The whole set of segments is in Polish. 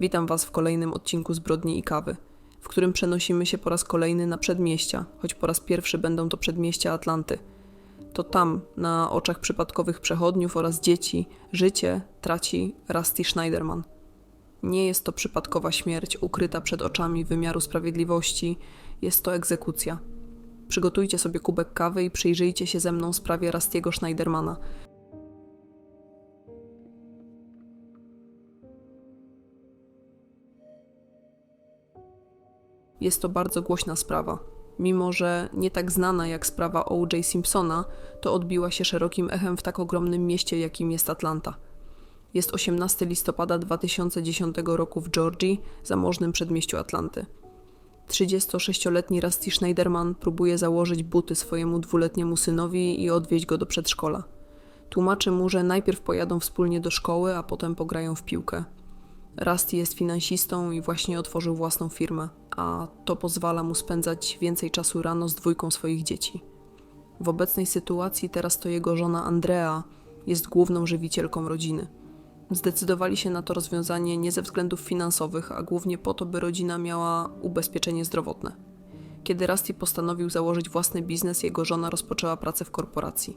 Witam Was w kolejnym odcinku Zbrodni i Kawy, w którym przenosimy się po raz kolejny na przedmieścia, choć po raz pierwszy będą to przedmieścia Atlanty. To tam, na oczach przypadkowych przechodniów oraz dzieci, życie traci Rusty Schneiderman. Nie jest to przypadkowa śmierć ukryta przed oczami wymiaru sprawiedliwości, jest to egzekucja. Przygotujcie sobie kubek kawy i przyjrzyjcie się ze mną sprawie Rustiego Schneidermana. Jest to bardzo głośna sprawa. Mimo, że nie tak znana jak sprawa O.J. Simpsona, to odbiła się szerokim echem w tak ogromnym mieście, jakim jest Atlanta. Jest 18 listopada 2010 roku w Georgii, zamożnym przedmieściu Atlanty. 36-letni Rusty Schneiderman próbuje założyć buty swojemu dwuletniemu synowi i odwieźć go do przedszkola. Tłumaczy mu, że najpierw pojadą wspólnie do szkoły, a potem pograją w piłkę. Rusty jest finansistą i właśnie otworzył własną firmę, a to pozwala mu spędzać więcej czasu rano z dwójką swoich dzieci. W obecnej sytuacji teraz to jego żona Andrea jest główną żywicielką rodziny. Zdecydowali się na to rozwiązanie nie ze względów finansowych, a głównie po to, by rodzina miała ubezpieczenie zdrowotne. Kiedy Rusty postanowił założyć własny biznes, jego żona rozpoczęła pracę w korporacji.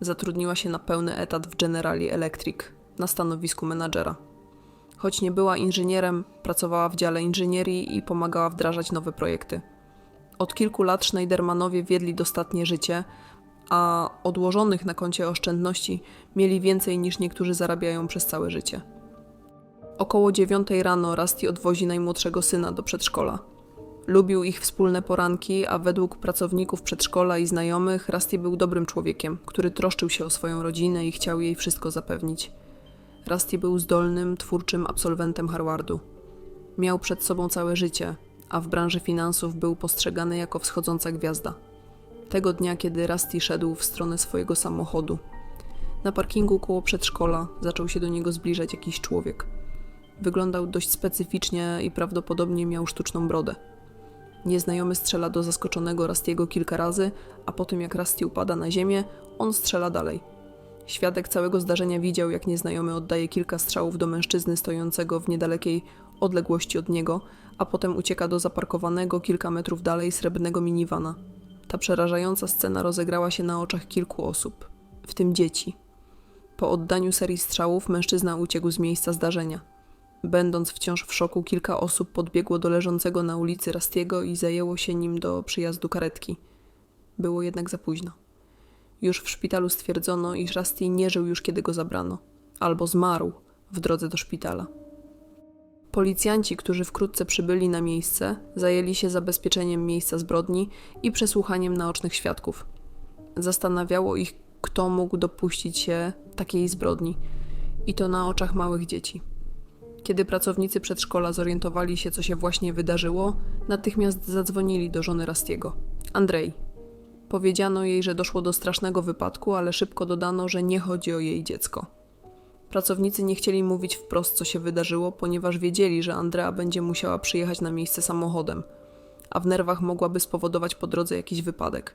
Zatrudniła się na pełny etat w Generali Electric na stanowisku menadżera. Choć nie była inżynierem, pracowała w dziale inżynierii i pomagała wdrażać nowe projekty. Od kilku lat Schneidermanowie wiedli dostatnie życie, a odłożonych na koncie oszczędności mieli więcej niż niektórzy zarabiają przez całe życie. Około dziewiątej rano Rusty odwozi najmłodszego syna do przedszkola. Lubił ich wspólne poranki, a według pracowników przedszkola i znajomych Rusty był dobrym człowiekiem, który troszczył się o swoją rodzinę i chciał jej wszystko zapewnić. Rusty był zdolnym, twórczym absolwentem Harvardu. Miał przed sobą całe życie, a w branży finansów był postrzegany jako wschodząca gwiazda. Tego dnia, kiedy Rusty szedł w stronę swojego samochodu, na parkingu koło przedszkola zaczął się do niego zbliżać jakiś człowiek. Wyglądał dość specyficznie i prawdopodobnie miał sztuczną brodę. Nieznajomy strzela do zaskoczonego Rustiego kilka razy, a po tym jak Rusty upada na ziemię, on strzela dalej. Świadek całego zdarzenia widział, jak nieznajomy oddaje kilka strzałów do mężczyzny stojącego w niedalekiej odległości od niego, a potem ucieka do zaparkowanego kilka metrów dalej srebrnego minivana. Ta przerażająca scena rozegrała się na oczach kilku osób, w tym dzieci. Po oddaniu serii strzałów mężczyzna uciekł z miejsca zdarzenia. Będąc wciąż w szoku, kilka osób podbiegło do leżącego na ulicy Rastiego i zajęło się nim do przyjazdu karetki. Było jednak za późno. Już w szpitalu stwierdzono, iż Rusty nie żył już kiedy go zabrano, albo zmarł w drodze do szpitala. Policjanci, którzy wkrótce przybyli na miejsce, zajęli się zabezpieczeniem miejsca zbrodni i przesłuchaniem naocznych świadków. Zastanawiało ich, kto mógł dopuścić się takiej zbrodni, i to na oczach małych dzieci. Kiedy pracownicy przedszkola zorientowali się, co się właśnie wydarzyło, natychmiast zadzwonili do żony Rastiego. Andrzej. Powiedziano jej, że doszło do strasznego wypadku, ale szybko dodano, że nie chodzi o jej dziecko. Pracownicy nie chcieli mówić wprost, co się wydarzyło, ponieważ wiedzieli, że Andrea będzie musiała przyjechać na miejsce samochodem, a w nerwach mogłaby spowodować po drodze jakiś wypadek.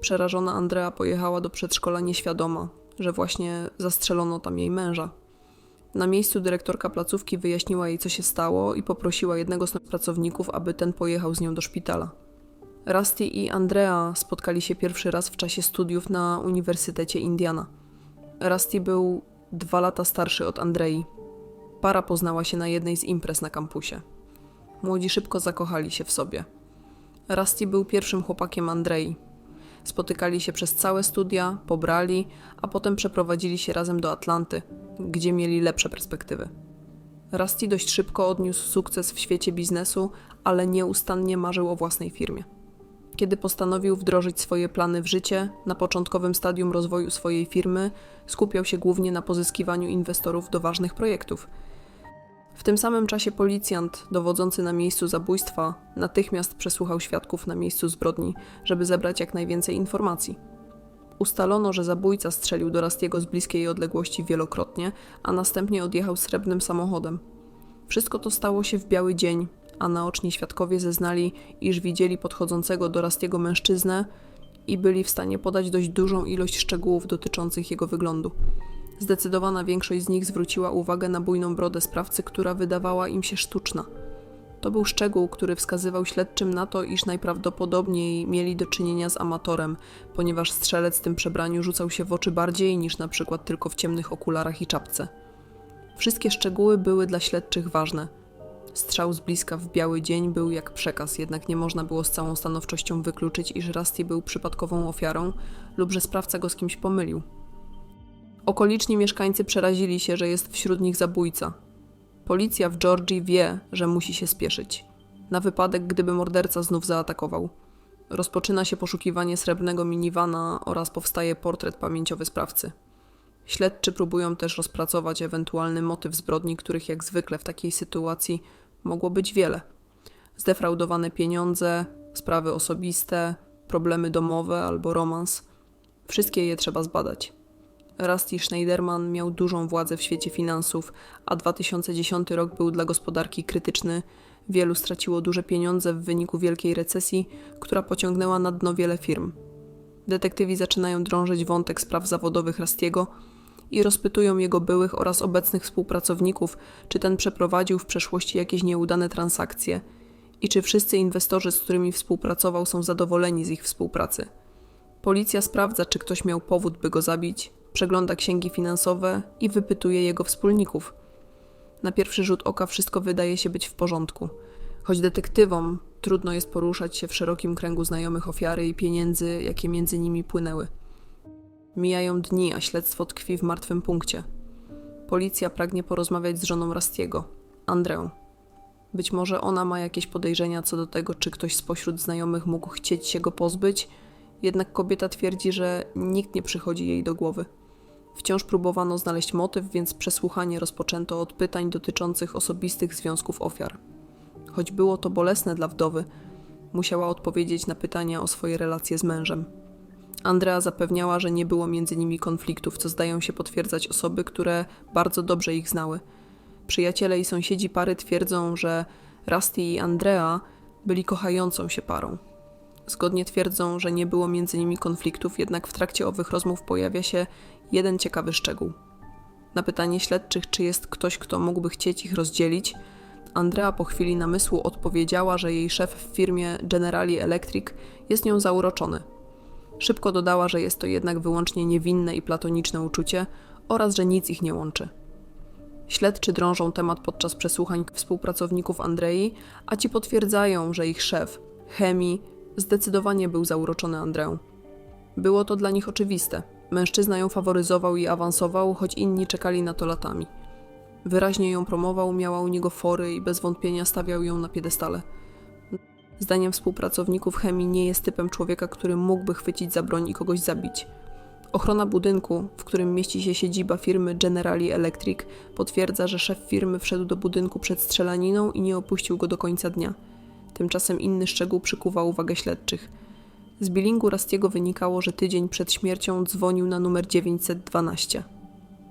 Przerażona Andrea pojechała do przedszkola nieświadoma, że właśnie zastrzelono tam jej męża. Na miejscu dyrektorka placówki wyjaśniła jej, co się stało i poprosiła jednego z pracowników, aby ten pojechał z nią do szpitala. Rusty i Andrea spotkali się pierwszy raz w czasie studiów na Uniwersytecie Indiana. Rusty był dwa lata starszy od Andrei. Para poznała się na jednej z imprez na kampusie. Młodzi szybko zakochali się w sobie. Rusty był pierwszym chłopakiem Andrei. Spotykali się przez całe studia, pobrali, a potem przeprowadzili się razem do Atlanty, gdzie mieli lepsze perspektywy. Rusty dość szybko odniósł sukces w świecie biznesu, ale nieustannie marzył o własnej firmie. Kiedy postanowił wdrożyć swoje plany w życie, na początkowym stadium rozwoju swojej firmy skupiał się głównie na pozyskiwaniu inwestorów do ważnych projektów. W tym samym czasie policjant, dowodzący na miejscu zabójstwa, natychmiast przesłuchał świadków na miejscu zbrodni, żeby zebrać jak najwięcej informacji. Ustalono, że zabójca strzelił do Rastiego z bliskiej odległości wielokrotnie, a następnie odjechał srebrnym samochodem. Wszystko to stało się w biały dzień, a naoczni świadkowie zeznali, iż widzieli podchodzącego do Rastiego mężczyznę i byli w stanie podać dość dużą ilość szczegółów dotyczących jego wyglądu. Zdecydowana większość z nich zwróciła uwagę na bujną brodę sprawcy, która wydawała im się sztuczna. To był szczegół, który wskazywał śledczym na to, iż najprawdopodobniej mieli do czynienia z amatorem, ponieważ strzelec w tym przebraniu rzucał się w oczy bardziej niż na przykład tylko w ciemnych okularach i czapce. Wszystkie szczegóły były dla śledczych ważne. Strzał z bliska w biały dzień był jak przekaz, jednak nie można było z całą stanowczością wykluczyć, iż Rusty był przypadkową ofiarą lub że sprawca go z kimś pomylił. Okoliczni mieszkańcy przerazili się, że jest wśród nich zabójca. Policja w Georgii wie, że musi się spieszyć. Na wypadek, gdyby morderca znów zaatakował. Rozpoczyna się poszukiwanie srebrnego minivana oraz powstaje portret pamięciowy sprawcy. Śledczy próbują też rozpracować ewentualny motyw zbrodni, których jak zwykle w takiej sytuacji mogło być wiele. Zdefraudowane pieniądze, sprawy osobiste, problemy domowe albo romans. Wszystkie je trzeba zbadać. Rusty Schneiderman miał dużą władzę w świecie finansów, a 2010 rok był dla gospodarki krytyczny. Wielu straciło duże pieniądze w wyniku wielkiej recesji, która pociągnęła na dno wiele firm. Detektywi zaczynają drążyć wątek spraw zawodowych Rustiego i rozpytują jego byłych oraz obecnych współpracowników, czy ten przeprowadził w przeszłości jakieś nieudane transakcje i czy wszyscy inwestorzy, z którymi współpracował, są zadowoleni z ich współpracy. Policja sprawdza, czy ktoś miał powód, by go zabić, przegląda księgi finansowe i wypytuje jego wspólników. Na pierwszy rzut oka wszystko wydaje się być w porządku. Choć detektywom trudno jest poruszać się w szerokim kręgu znajomych ofiary i pieniędzy, jakie między nimi płynęły. Mijają dni, a śledztwo tkwi w martwym punkcie. Policja pragnie porozmawiać z żoną Rastiego, Andreą. Być może ona ma jakieś podejrzenia co do tego, czy ktoś spośród znajomych mógł chcieć się go pozbyć, jednak kobieta twierdzi, że nikt nie przychodzi jej do głowy. Wciąż próbowano znaleźć motyw, więc przesłuchanie rozpoczęto od pytań dotyczących osobistych związków ofiar. Choć było to bolesne dla wdowy, musiała odpowiedzieć na pytania o swoje relacje z mężem. Andrea zapewniała, że nie było między nimi konfliktów, co zdają się potwierdzać osoby, które bardzo dobrze ich znały. Przyjaciele i sąsiedzi pary twierdzą, że Rusty i Andrea byli kochającą się parą. Zgodnie twierdzą, że nie było między nimi konfliktów, jednak w trakcie owych rozmów pojawia się jeden ciekawy szczegół. Na pytanie śledczych, czy jest ktoś, kto mógłby chcieć ich rozdzielić, Andrea po chwili namysłu odpowiedziała, że jej szef w firmie Generali Electric jest nią zauroczony. Szybko dodała, że jest to jednak wyłącznie niewinne i platoniczne uczucie oraz że nic ich nie łączy. Śledczy drążą temat podczas przesłuchań współpracowników Andrei, a ci potwierdzają, że ich szef, Chemi, zdecydowanie był zauroczony Andreą. Było to dla nich oczywiste. Mężczyzna ją faworyzował i awansował, choć inni czekali na to latami. Wyraźnie ją promował, miała u niego fory i bez wątpienia stawiał ją na piedestale. Zdaniem współpracowników chemii nie jest typem człowieka, który mógłby chwycić za broń i kogoś zabić. Ochrona budynku, w którym mieści się siedziba firmy Generali Electric, potwierdza, że szef firmy wszedł do budynku przed strzelaniną i nie opuścił go do końca dnia. Tymczasem inny szczegół przykuwa uwagę śledczych. Z bilingu Rastiego wynikało, że tydzień przed śmiercią dzwonił na numer 912.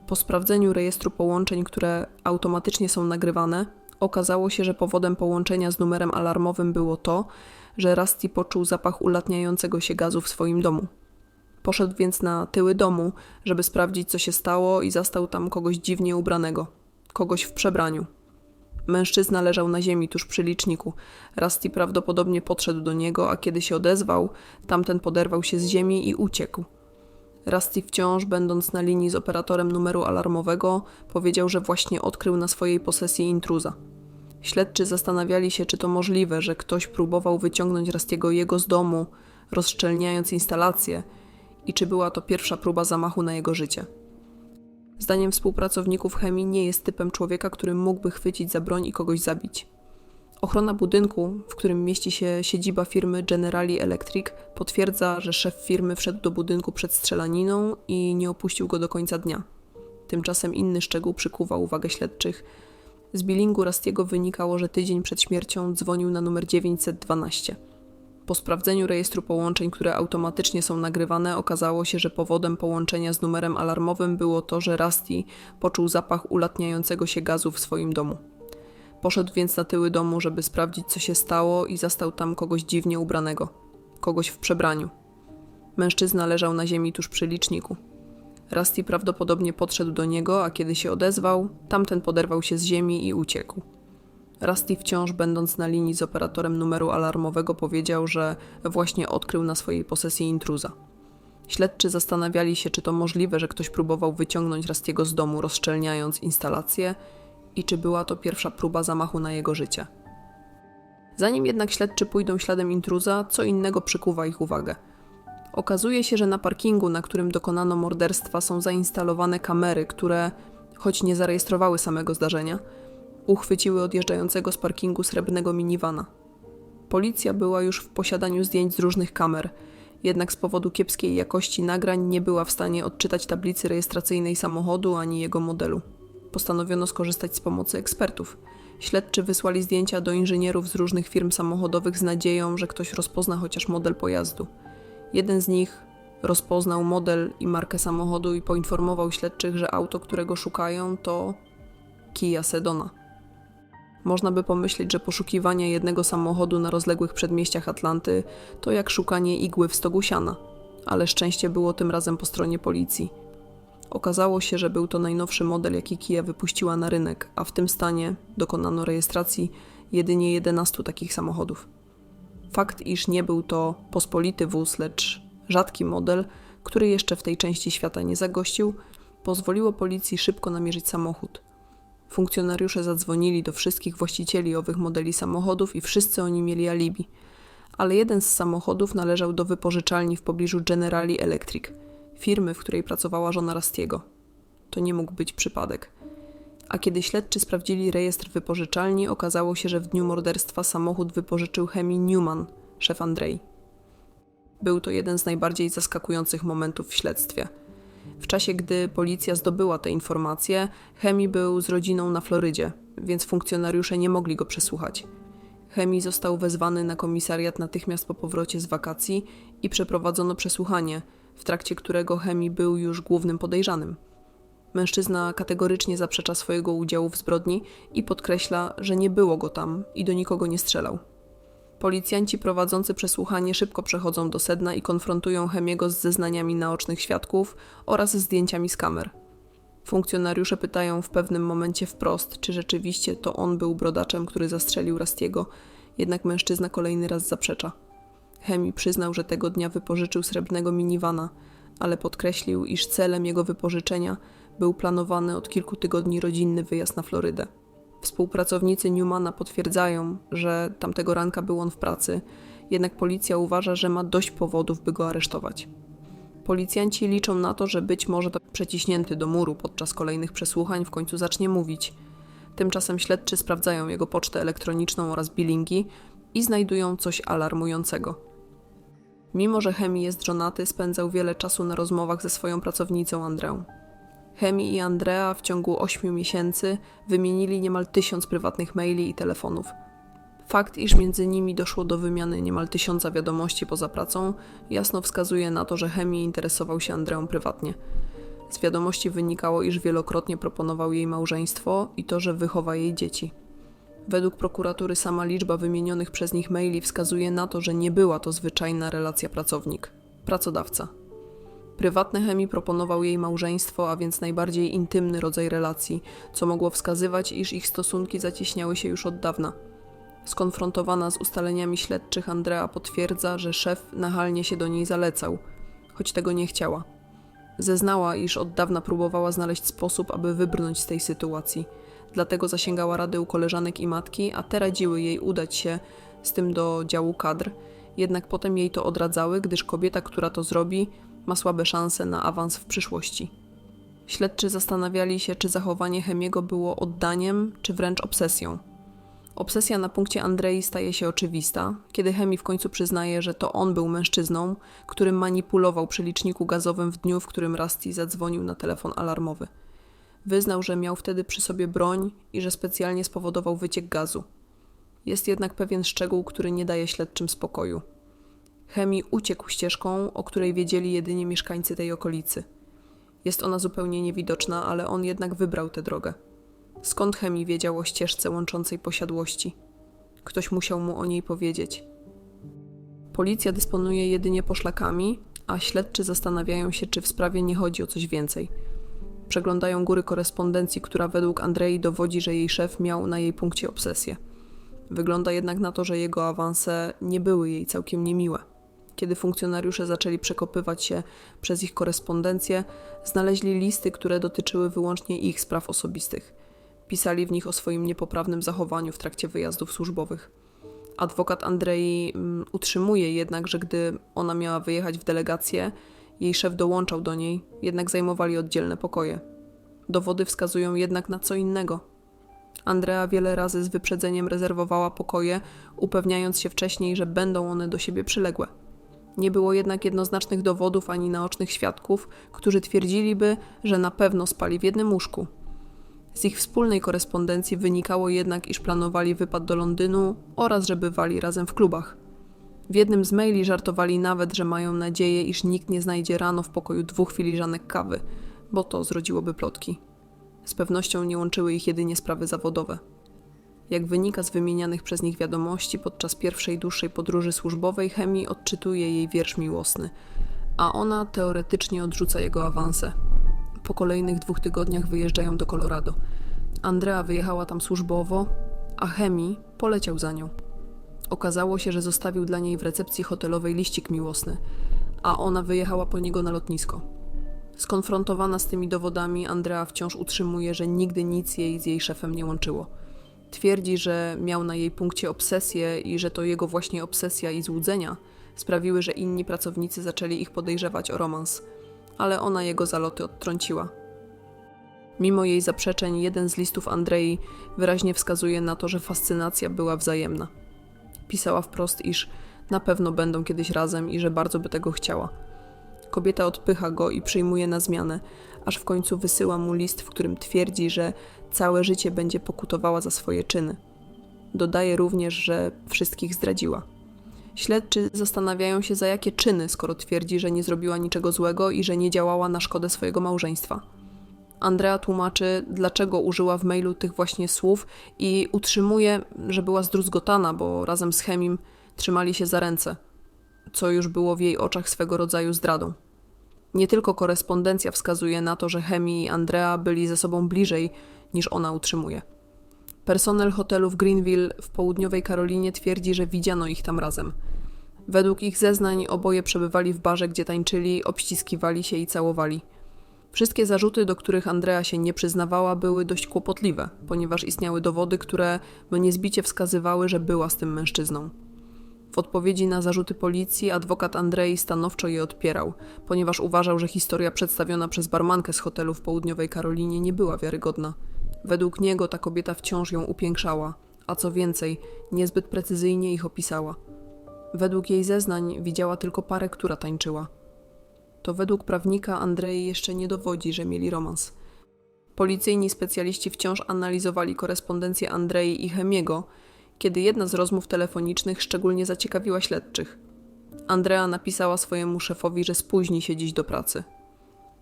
Po sprawdzeniu rejestru połączeń, które automatycznie są nagrywane, okazało się, że powodem połączenia z numerem alarmowym było to, że Rusty poczuł zapach ulatniającego się gazu w swoim domu. Poszedł więc na tyły domu, żeby sprawdzić, co się stało, i zastał tam kogoś dziwnie ubranego kogoś w przebraniu. Mężczyzna leżał na ziemi tuż przy liczniku. Rusty prawdopodobnie podszedł do niego, a kiedy się odezwał, tamten poderwał się z ziemi i uciekł. Rusty wciąż, będąc na linii z operatorem numeru alarmowego, powiedział, że właśnie odkrył na swojej posesji intruza. Śledczy zastanawiali się, czy to możliwe, że ktoś próbował wyciągnąć Rustiego jego z domu, rozszczelniając instalację, i czy była to pierwsza próba zamachu na jego życie. Zdaniem współpracowników chemii nie jest typem człowieka, który mógłby chwycić za broń i kogoś zabić. Ochrona budynku, w którym mieści się siedziba firmy Generali Electric, potwierdza, że szef firmy wszedł do budynku przed strzelaniną i nie opuścił go do końca dnia. Tymczasem inny szczegół przykuwa uwagę śledczych. Z bilingu Rastiego wynikało, że tydzień przed śmiercią dzwonił na numer 912. Po sprawdzeniu rejestru połączeń, które automatycznie są nagrywane, okazało się, że powodem połączenia z numerem alarmowym było to, że Rusty poczuł zapach ulatniającego się gazu w swoim domu. Poszedł więc na tyły domu, żeby sprawdzić, co się stało, i zastał tam kogoś dziwnie ubranego kogoś w przebraniu. Mężczyzna leżał na ziemi tuż przy liczniku. Rusty prawdopodobnie podszedł do niego, a kiedy się odezwał, tamten poderwał się z ziemi i uciekł. Rusty wciąż będąc na linii z operatorem numeru alarmowego powiedział, że właśnie odkrył na swojej posesji intruza. Śledczy zastanawiali się, czy to możliwe, że ktoś próbował wyciągnąć Rustiego z domu, rozszczelniając instalację i czy była to pierwsza próba zamachu na jego życie. Zanim jednak śledczy pójdą śladem intruza, co innego przykuwa ich uwagę. Okazuje się, że na parkingu, na którym dokonano morderstwa, są zainstalowane kamery, które, choć nie zarejestrowały samego zdarzenia, uchwyciły odjeżdżającego z parkingu srebrnego minivana. Policja była już w posiadaniu zdjęć z różnych kamer, jednak z powodu kiepskiej jakości nagrań nie była w stanie odczytać tablicy rejestracyjnej samochodu ani jego modelu. Postanowiono skorzystać z pomocy ekspertów. Śledczy wysłali zdjęcia do inżynierów z różnych firm samochodowych z nadzieją, że ktoś rozpozna chociaż model pojazdu. Jeden z nich rozpoznał model i markę samochodu i poinformował śledczych, że auto, którego szukają, to Kia Sedona. Można by pomyśleć, że poszukiwanie jednego samochodu na rozległych przedmieściach Atlanty to jak szukanie igły w stogu siana, ale szczęście było tym razem po stronie policji. Okazało się, że był to najnowszy model, jaki Kia wypuściła na rynek, a w tym stanie dokonano rejestracji jedynie 11 takich samochodów. Fakt, iż nie był to pospolity wóz, lecz rzadki model, który jeszcze w tej części świata nie zagościł, pozwoliło policji szybko namierzyć samochód. Funkcjonariusze zadzwonili do wszystkich właścicieli owych modeli samochodów i wszyscy oni mieli alibi. Ale jeden z samochodów należał do wypożyczalni w pobliżu Generali Electric, firmy, w której pracowała żona Rastiego. To nie mógł być przypadek. A kiedy śledczy sprawdzili rejestr wypożyczalni, okazało się, że w dniu morderstwa samochód wypożyczył Hemi Newman, szef Andrei. Był to jeden z najbardziej zaskakujących momentów w śledztwie – w czasie, gdy policja zdobyła te informacje, Hemi był z rodziną na Florydzie, więc funkcjonariusze nie mogli go przesłuchać. Hemi został wezwany na komisariat natychmiast po powrocie z wakacji i przeprowadzono przesłuchanie, w trakcie którego Hemi był już głównym podejrzanym. Mężczyzna kategorycznie zaprzecza swojego udziału w zbrodni i podkreśla, że nie było go tam i do nikogo nie strzelał. Policjanci prowadzący przesłuchanie szybko przechodzą do sedna i konfrontują Hemiego z zeznaniami naocznych świadków oraz zdjęciami z kamer. Funkcjonariusze pytają w pewnym momencie wprost, czy rzeczywiście to on był brodaczem, który zastrzelił Rastiego, jednak mężczyzna kolejny raz zaprzecza. Hemi przyznał, że tego dnia wypożyczył srebrnego minivana, ale podkreślił, iż celem jego wypożyczenia był planowany od kilku tygodni rodzinny wyjazd na Florydę. Współpracownicy Newmana potwierdzają, że tamtego ranka był on w pracy, jednak policja uważa, że ma dość powodów, by go aresztować. Policjanci liczą na to, że być może to przeciśnięty do muru podczas kolejnych przesłuchań w końcu zacznie mówić. Tymczasem śledczy sprawdzają jego pocztę elektroniczną oraz bilingi i znajdują coś alarmującego. Mimo, że Hemi jest żonaty, spędzał wiele czasu na rozmowach ze swoją pracownicą Andreą. Hemi i Andrea w ciągu 8 miesięcy wymienili niemal tysiąc prywatnych maili i telefonów. Fakt, iż między nimi doszło do wymiany niemal tysiąca wiadomości poza pracą, jasno wskazuje na to, że Hemi interesował się Andreą prywatnie. Z wiadomości wynikało, iż wielokrotnie proponował jej małżeństwo i to, że wychowa jej dzieci. Według prokuratury sama liczba wymienionych przez nich maili wskazuje na to, że nie była to zwyczajna relacja pracownik-pracodawca. Prywatny Hemi proponował jej małżeństwo, a więc najbardziej intymny rodzaj relacji, co mogło wskazywać, iż ich stosunki zacieśniały się już od dawna. Skonfrontowana z ustaleniami śledczych, Andrea potwierdza, że szef nachalnie się do niej zalecał, choć tego nie chciała. Zeznała, iż od dawna próbowała znaleźć sposób, aby wybrnąć z tej sytuacji. Dlatego zasięgała rady u koleżanek i matki, a te radziły jej udać się z tym do działu kadr, jednak potem jej to odradzały, gdyż kobieta, która to zrobi, ma słabe szanse na awans w przyszłości. Śledczy zastanawiali się, czy zachowanie Hemiego było oddaniem, czy wręcz obsesją. Obsesja na punkcie Andrei staje się oczywista, kiedy Hemi w końcu przyznaje, że to on był mężczyzną, którym manipulował przy liczniku gazowym w dniu, w którym Rusty zadzwonił na telefon alarmowy. Wyznał, że miał wtedy przy sobie broń i że specjalnie spowodował wyciek gazu. Jest jednak pewien szczegół, który nie daje śledczym spokoju. Hemi uciekł ścieżką, o której wiedzieli jedynie mieszkańcy tej okolicy. Jest ona zupełnie niewidoczna, ale on jednak wybrał tę drogę. Skąd Hemi wiedział o ścieżce łączącej posiadłości? Ktoś musiał mu o niej powiedzieć. Policja dysponuje jedynie poszlakami, a śledczy zastanawiają się, czy w sprawie nie chodzi o coś więcej. Przeglądają góry korespondencji, która według Andrei dowodzi, że jej szef miał na jej punkcie obsesję. Wygląda jednak na to, że jego awanse nie były jej całkiem niemiłe. Kiedy funkcjonariusze zaczęli przekopywać się przez ich korespondencję, znaleźli listy, które dotyczyły wyłącznie ich spraw osobistych. Pisali w nich o swoim niepoprawnym zachowaniu w trakcie wyjazdów służbowych. Adwokat Andrei mm, utrzymuje jednak, że gdy ona miała wyjechać w delegację, jej szef dołączał do niej, jednak zajmowali oddzielne pokoje. Dowody wskazują jednak na co innego. Andrea wiele razy z wyprzedzeniem rezerwowała pokoje, upewniając się wcześniej, że będą one do siebie przyległe. Nie było jednak jednoznacznych dowodów ani naocznych świadków, którzy twierdziliby, że na pewno spali w jednym łóżku. Z ich wspólnej korespondencji wynikało jednak, iż planowali wypad do Londynu oraz że bywali razem w klubach. W jednym z maili żartowali nawet, że mają nadzieję, iż nikt nie znajdzie rano w pokoju dwóch filiżanek kawy, bo to zrodziłoby plotki. Z pewnością nie łączyły ich jedynie sprawy zawodowe. Jak wynika z wymienianych przez nich wiadomości, podczas pierwszej dłuższej podróży służbowej Chemii odczytuje jej wiersz miłosny, a ona teoretycznie odrzuca jego awanse. Po kolejnych dwóch tygodniach wyjeżdżają do Colorado. Andrea wyjechała tam służbowo, a Chemii poleciał za nią. Okazało się, że zostawił dla niej w recepcji hotelowej liścik miłosny, a ona wyjechała po niego na lotnisko. Skonfrontowana z tymi dowodami, Andrea wciąż utrzymuje, że nigdy nic jej z jej szefem nie łączyło. Twierdzi, że miał na jej punkcie obsesję i że to jego właśnie obsesja i złudzenia sprawiły, że inni pracownicy zaczęli ich podejrzewać o romans, ale ona jego zaloty odtrąciła. Mimo jej zaprzeczeń, jeden z listów Andrei wyraźnie wskazuje na to, że fascynacja była wzajemna. Pisała wprost, iż na pewno będą kiedyś razem i że bardzo by tego chciała. Kobieta odpycha go i przyjmuje na zmianę, aż w końcu wysyła mu list, w którym twierdzi, że całe życie będzie pokutowała za swoje czyny. Dodaje również, że wszystkich zdradziła. Śledczy zastanawiają się, za jakie czyny, skoro twierdzi, że nie zrobiła niczego złego i że nie działała na szkodę swojego małżeństwa. Andrea tłumaczy, dlaczego użyła w mailu tych właśnie słów i utrzymuje, że była zdruzgotana, bo razem z Chemim trzymali się za ręce, co już było w jej oczach swego rodzaju zdradą. Nie tylko korespondencja wskazuje na to, że Chemi i Andrea byli ze sobą bliżej niż ona utrzymuje. Personel hotelu w Greenville w południowej Karolinie twierdzi, że widziano ich tam razem. Według ich zeznań oboje przebywali w barze, gdzie tańczyli, obściskiwali się i całowali. Wszystkie zarzuty, do których Andrea się nie przyznawała, były dość kłopotliwe, ponieważ istniały dowody, które by niezbicie wskazywały, że była z tym mężczyzną. W odpowiedzi na zarzuty policji adwokat Andrei stanowczo je odpierał, ponieważ uważał, że historia przedstawiona przez barmankę z hotelu w południowej Karolinie nie była wiarygodna. Według niego ta kobieta wciąż ją upiększała, a co więcej, niezbyt precyzyjnie ich opisała. Według jej zeznań widziała tylko parę, która tańczyła. To według prawnika Andrei jeszcze nie dowodzi, że mieli romans. Policyjni specjaliści wciąż analizowali korespondencję Andrei i Chemiego, kiedy jedna z rozmów telefonicznych szczególnie zaciekawiła śledczych. Andrea napisała swojemu szefowi, że spóźni się dziś do pracy.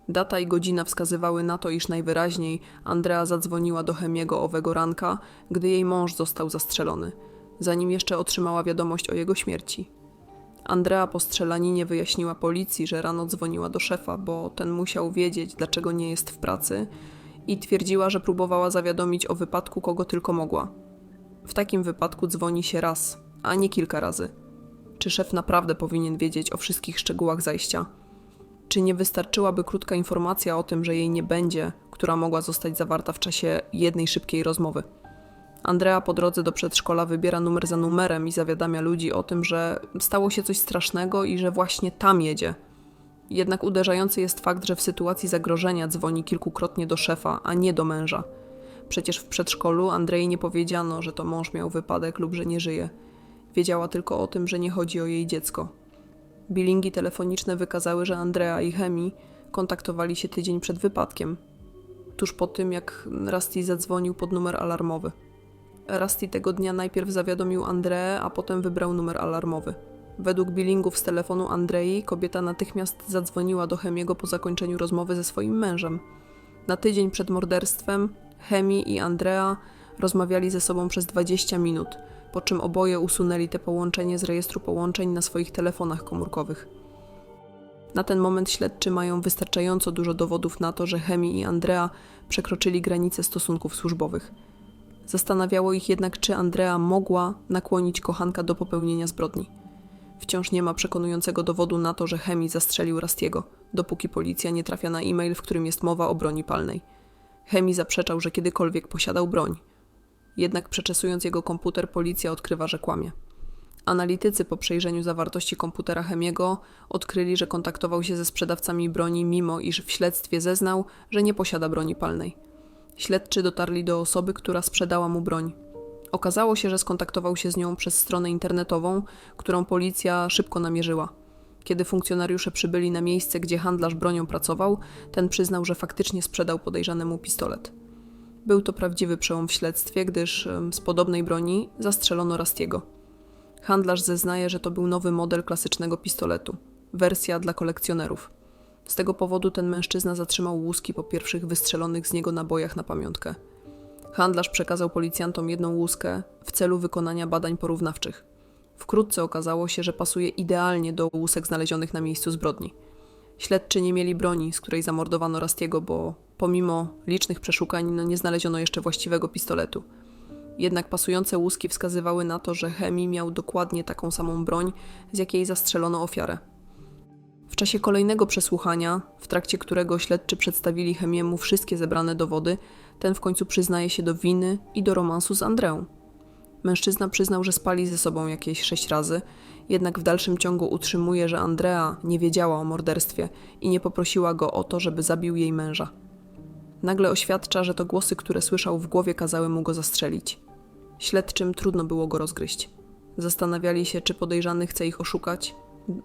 Data i godzina wskazywały na to, iż najwyraźniej Andrea zadzwoniła do Chemiego owego ranka, gdy jej mąż został zastrzelony, zanim jeszcze otrzymała wiadomość o jego śmierci. Andrea po strzelaninie wyjaśniła policji, że rano dzwoniła do szefa, bo ten musiał wiedzieć, dlaczego nie jest w pracy, i twierdziła, że próbowała zawiadomić o wypadku kogo tylko mogła. W takim wypadku dzwoni się raz, a nie kilka razy. Czy szef naprawdę powinien wiedzieć o wszystkich szczegółach zajścia? Czy nie wystarczyłaby krótka informacja o tym, że jej nie będzie, która mogła zostać zawarta w czasie jednej szybkiej rozmowy? Andrea po drodze do przedszkola wybiera numer za numerem i zawiadamia ludzi o tym, że stało się coś strasznego i że właśnie tam jedzie. Jednak uderzający jest fakt, że w sytuacji zagrożenia dzwoni kilkukrotnie do szefa, a nie do męża. Przecież w przedszkolu Andrei nie powiedziano, że to mąż miał wypadek lub że nie żyje. Wiedziała tylko o tym, że nie chodzi o jej dziecko. Bilingi telefoniczne wykazały, że Andrea i Hemi kontaktowali się tydzień przed wypadkiem, tuż po tym jak Rusty zadzwonił pod numer alarmowy. Rusty tego dnia najpierw zawiadomił Andreę, a potem wybrał numer alarmowy. Według billingów z telefonu Andrei kobieta natychmiast zadzwoniła do Hemiego po zakończeniu rozmowy ze swoim mężem. Na tydzień przed morderstwem Hemi i Andrea rozmawiali ze sobą przez 20 minut, po czym oboje usunęli te połączenie z rejestru połączeń na swoich telefonach komórkowych. Na ten moment śledczy mają wystarczająco dużo dowodów na to, że Hemi i Andrea przekroczyli granice stosunków służbowych. Zastanawiało ich jednak, czy Andrea mogła nakłonić kochanka do popełnienia zbrodni. Wciąż nie ma przekonującego dowodu na to, że Hemi zastrzelił Rastiego, dopóki policja nie trafia na e-mail, w którym jest mowa o broni palnej. Hemi zaprzeczał, że kiedykolwiek posiadał broń. Jednak przeczesując jego komputer, policja odkrywa, że kłamie. Analitycy po przejrzeniu zawartości komputera Hemiego odkryli, że kontaktował się ze sprzedawcami broni, mimo iż w śledztwie zeznał, że nie posiada broni palnej. Śledczy dotarli do osoby, która sprzedała mu broń. Okazało się, że skontaktował się z nią przez stronę internetową, którą policja szybko namierzyła. Kiedy funkcjonariusze przybyli na miejsce, gdzie handlarz bronią pracował, ten przyznał, że faktycznie sprzedał podejrzanemu pistolet. Był to prawdziwy przełom w śledztwie, gdyż z podobnej broni zastrzelono Rastiego. Handlarz zeznaje, że to był nowy model klasycznego pistoletu, wersja dla kolekcjonerów. Z tego powodu ten mężczyzna zatrzymał łuski po pierwszych wystrzelonych z niego nabojach na pamiątkę. Handlarz przekazał policjantom jedną łuskę w celu wykonania badań porównawczych. Wkrótce okazało się, że pasuje idealnie do łusek znalezionych na miejscu zbrodni. Śledczy nie mieli broni, z której zamordowano Rastiego, bo pomimo licznych przeszukań no nie znaleziono jeszcze właściwego pistoletu. Jednak pasujące łuski wskazywały na to, że Hemi miał dokładnie taką samą broń, z jakiej zastrzelono ofiarę. W czasie kolejnego przesłuchania, w trakcie którego śledczy przedstawili Hemiemu wszystkie zebrane dowody, ten w końcu przyznaje się do winy i do romansu z Andreą. Mężczyzna przyznał, że spali ze sobą jakieś sześć razy, jednak w dalszym ciągu utrzymuje, że Andrea nie wiedziała o morderstwie i nie poprosiła go o to, żeby zabił jej męża. Nagle oświadcza, że to głosy, które słyszał w głowie, kazały mu go zastrzelić. Śledczym trudno było go rozgryźć. Zastanawiali się, czy podejrzany chce ich oszukać,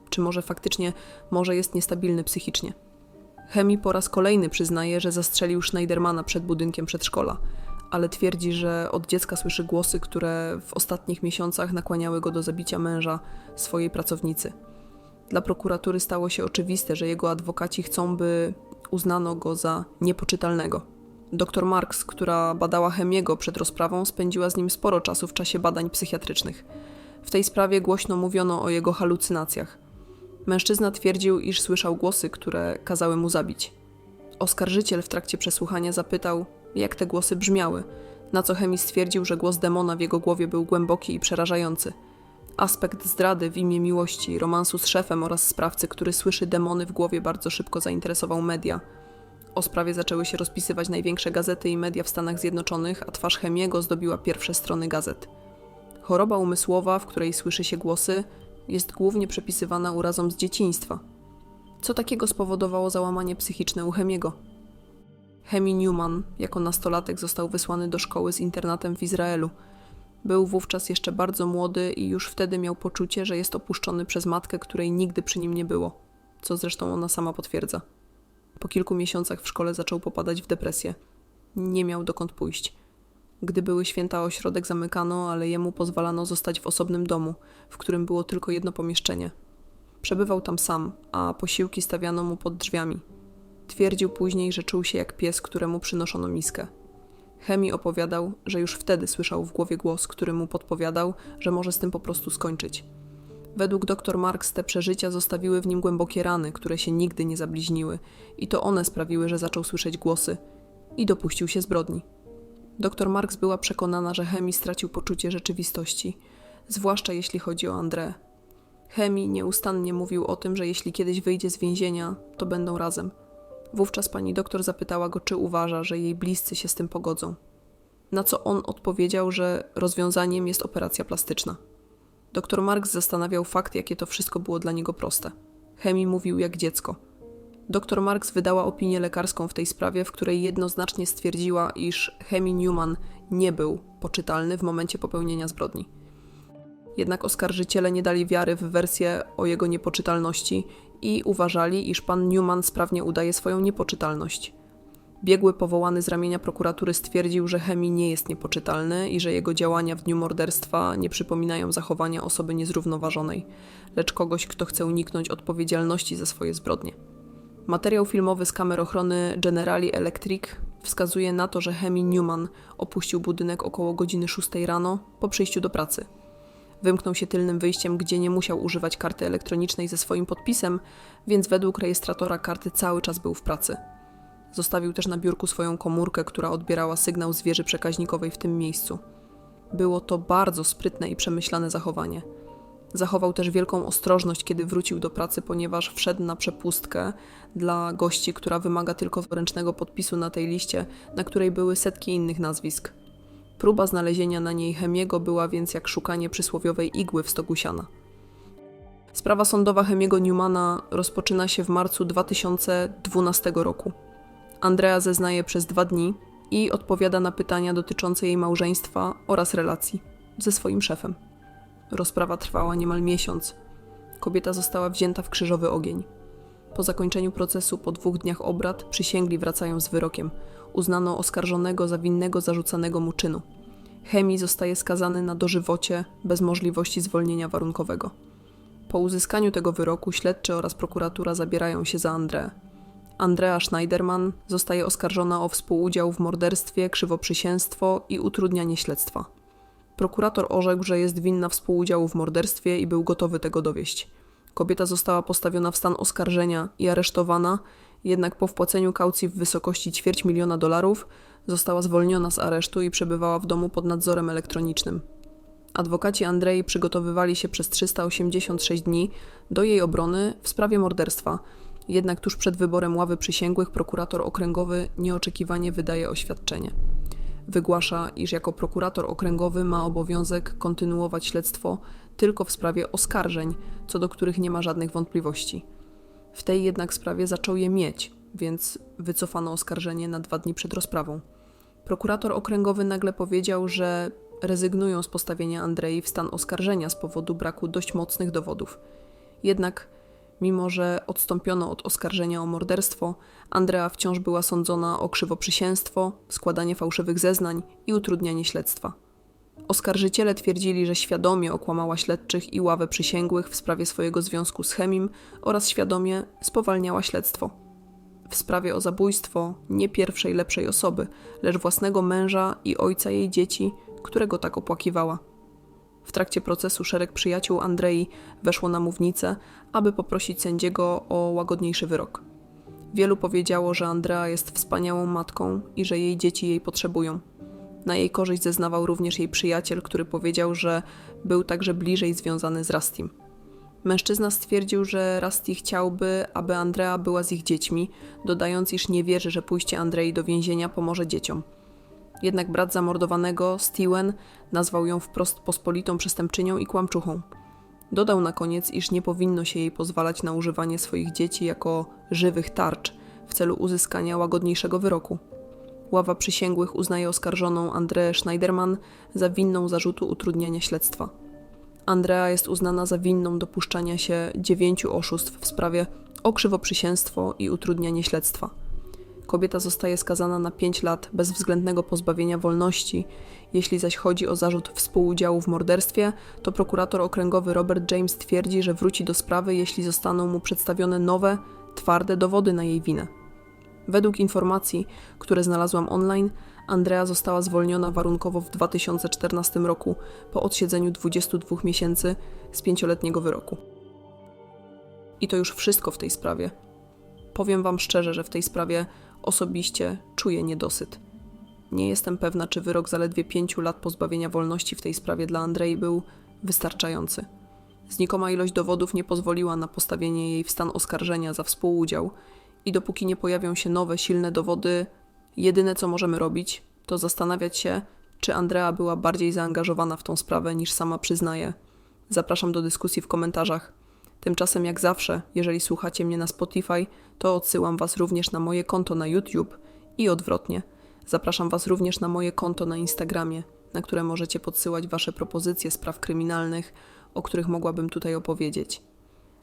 czy może faktycznie może jest niestabilny psychicznie. Hemi po raz kolejny przyznaje, że zastrzelił Schneidermana przed budynkiem przedszkola, ale twierdzi, że od dziecka słyszy głosy, które w ostatnich miesiącach nakłaniały go do zabicia męża swojej pracownicy. Dla prokuratury stało się oczywiste, że jego adwokaci chcą, by uznano go za niepoczytalnego. Dr Marks, która badała Hemiego przed rozprawą, spędziła z nim sporo czasu w czasie badań psychiatrycznych. W tej sprawie głośno mówiono o jego halucynacjach. Mężczyzna twierdził, iż słyszał głosy, które kazały mu zabić. Oskarżyciel w trakcie przesłuchania zapytał, jak te głosy brzmiały, na co Hemi stwierdził, że głos demona w jego głowie był głęboki i przerażający. Aspekt zdrady w imię miłości, romansu z szefem oraz sprawcy, który słyszy demony w głowie, bardzo szybko zainteresował media. O sprawie zaczęły się rozpisywać największe gazety i media w Stanach Zjednoczonych, a twarz Hemiego zdobiła pierwsze strony gazet. Choroba umysłowa, w której słyszy się głosy, jest głównie przepisywana urazom z dzieciństwa. Co takiego spowodowało załamanie psychiczne u Hemiego? Hemi Newman jako nastolatek został wysłany do szkoły z internatem w Izraelu. Był wówczas jeszcze bardzo młody i już wtedy miał poczucie, że jest opuszczony przez matkę, której nigdy przy nim nie było, co zresztą ona sama potwierdza. Po kilku miesiącach w szkole zaczął popadać w depresję. Nie miał dokąd pójść. Gdy były święta, ośrodek zamykano, ale jemu pozwalano zostać w osobnym domu, w którym było tylko jedno pomieszczenie. Przebywał tam sam, a posiłki stawiano mu pod drzwiami. Twierdził później, że czuł się jak pies, któremu przynoszono miskę. Hemi opowiadał, że już wtedy słyszał w głowie głos, który mu podpowiadał, że może z tym po prostu skończyć. Według dr Marks te przeżycia zostawiły w nim głębokie rany, które się nigdy nie zabliźniły, i to one sprawiły, że zaczął słyszeć głosy i dopuścił się zbrodni. Dr Marks była przekonana, że Hemi stracił poczucie rzeczywistości, zwłaszcza jeśli chodzi o André. Hemi nieustannie mówił o tym, że jeśli kiedyś wyjdzie z więzienia, to będą razem. Wówczas pani doktor zapytała go, czy uważa, że jej bliscy się z tym pogodzą. Na co on odpowiedział, że rozwiązaniem jest operacja plastyczna. Dr Marks zastanawiał fakt, jakie to wszystko było dla niego proste. Hemi mówił jak dziecko. Dr Marks wydała opinię lekarską w tej sprawie, w której jednoznacznie stwierdziła, iż Hemi Newman nie był poczytalny w momencie popełnienia zbrodni. Jednak oskarżyciele nie dali wiary w wersję o jego niepoczytalności i uważali, iż pan Newman sprawnie udaje swoją niepoczytalność. Biegły powołany z ramienia prokuratury stwierdził, że Hemi nie jest niepoczytalny i że jego działania w dniu morderstwa nie przypominają zachowania osoby niezrównoważonej, lecz kogoś, kto chce uniknąć odpowiedzialności za swoje zbrodnie. Materiał filmowy z kamer ochrony Generali Electric wskazuje na to, że Hemi Newman opuścił budynek około godziny 6 rano po przyjściu do pracy. Wymknął się tylnym wyjściem, gdzie nie musiał używać karty elektronicznej ze swoim podpisem, więc według rejestratora karty cały czas był w pracy. Zostawił też na biurku swoją komórkę, która odbierała sygnał z wieży przekaźnikowej w tym miejscu. Było to bardzo sprytne i przemyślane zachowanie. Zachował też wielką ostrożność, kiedy wrócił do pracy, ponieważ wszedł na przepustkę dla gości, która wymaga tylko ręcznego podpisu na tej liście, na której były setki innych nazwisk. Próba znalezienia na niej Hemiego była więc jak szukanie przysłowiowej igły w stogu siana. Sprawa sądowa Hemiego Newmana rozpoczyna się w marcu 2012 roku. Andrea zeznaje przez dwa dni i odpowiada na pytania dotyczące jej małżeństwa oraz relacji ze swoim szefem. Rozprawa trwała niemal miesiąc. Kobieta została wzięta w krzyżowy ogień. Po zakończeniu procesu, po dwóch dniach obrad, przysięgli wracają z wyrokiem. Uznano oskarżonego za winnego zarzucanego mu czynu. Chemii zostaje skazany na dożywocie bez możliwości zwolnienia warunkowego. Po uzyskaniu tego wyroku śledczy oraz prokuratura zabierają się za Andreę. Andrea Schneiderman zostaje oskarżona o współudział w morderstwie, krzywoprzysięstwo i utrudnianie śledztwa. Prokurator orzekł, że jest winna współudziału w morderstwie i był gotowy tego dowieść. Kobieta została postawiona w stan oskarżenia i aresztowana, jednak po wpłaceniu kaucji w wysokości ćwierć miliona dolarów została zwolniona z aresztu i przebywała w domu pod nadzorem elektronicznym. Adwokaci Andrei przygotowywali się przez 386 dni do jej obrony w sprawie morderstwa, jednak tuż przed wyborem ławy przysięgłych prokurator okręgowy nieoczekiwanie wydaje oświadczenie. Wygłasza, iż jako prokurator okręgowy ma obowiązek kontynuować śledztwo tylko w sprawie oskarżeń, co do których nie ma żadnych wątpliwości. W tej jednak sprawie zaczął je mieć, więc wycofano oskarżenie na dwa dni przed rozprawą. Prokurator okręgowy nagle powiedział, że rezygnują z postawienia Andrei w stan oskarżenia z powodu braku dość mocnych dowodów. Jednak, mimo że odstąpiono od oskarżenia o morderstwo, Andrea wciąż była sądzona o krzywoprzysięstwo, składanie fałszywych zeznań i utrudnianie śledztwa. Oskarżyciele twierdzili, że świadomie okłamała śledczych i ławę przysięgłych w sprawie swojego związku z Chemim oraz świadomie spowalniała śledztwo. W sprawie o zabójstwo nie pierwszej lepszej osoby, lecz własnego męża i ojca jej dzieci, którego tak opłakiwała. W trakcie procesu szereg przyjaciół Andrei weszło na mównicę, aby poprosić sędziego o łagodniejszy wyrok. Wielu powiedziało, że Andrea jest wspaniałą matką i że jej dzieci jej potrzebują. Na jej korzyść zeznawał również jej przyjaciel, który powiedział, że był także bliżej związany z Rastim. Mężczyzna stwierdził, że Rasti chciałby, aby Andrea była z ich dziećmi, dodając, iż nie wierzy, że pójście Andrei do więzienia pomoże dzieciom. Jednak brat zamordowanego, Steven, nazwał ją wprost pospolitą przestępczynią i kłamczuchą. Dodał na koniec, iż nie powinno się jej pozwalać na używanie swoich dzieci jako żywych tarcz w celu uzyskania łagodniejszego wyroku. Ława przysięgłych uznaje oskarżoną Andreę Schneiderman za winną zarzutu utrudniania śledztwa. Andrea jest uznana za winną dopuszczania się dziewięciu oszustw w sprawie o krzywoprzysięstwo i utrudnianie śledztwa. Kobieta zostaje skazana na 5 lat bezwzględnego pozbawienia wolności. Jeśli zaś chodzi o zarzut współudziału w morderstwie, to prokurator okręgowy Robert James twierdzi, że wróci do sprawy, jeśli zostaną mu przedstawione nowe, twarde dowody na jej winę. Według informacji, które znalazłam online, Andrea została zwolniona warunkowo w 2014 roku po odsiedzeniu 22 miesięcy z pięcioletniego wyroku. I to już wszystko w tej sprawie. Powiem Wam szczerze, że w tej sprawie osobiście czuję niedosyt. Nie jestem pewna, czy wyrok zaledwie pięciu lat pozbawienia wolności w tej sprawie dla Andrei był wystarczający. Znikoma ilość dowodów nie pozwoliła na postawienie jej w stan oskarżenia za współudział i dopóki nie pojawią się nowe, silne dowody, jedyne co możemy robić, to zastanawiać się, czy Andrea była bardziej zaangażowana w tą sprawę niż sama przyznaje. Zapraszam do dyskusji w komentarzach. Tymczasem, jak zawsze, jeżeli słuchacie mnie na Spotify, to odsyłam Was również na moje konto na YouTube i odwrotnie. Zapraszam Was również na moje konto na Instagramie, na które możecie podsyłać Wasze propozycje spraw kryminalnych, o których mogłabym tutaj opowiedzieć.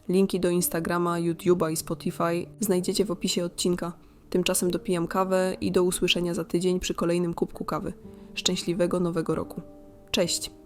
Linki do Instagrama, YouTube'a i Spotify znajdziecie w opisie odcinka. Tymczasem dopijam kawę i do usłyszenia za tydzień przy kolejnym kubku kawy. Szczęśliwego nowego roku. Cześć!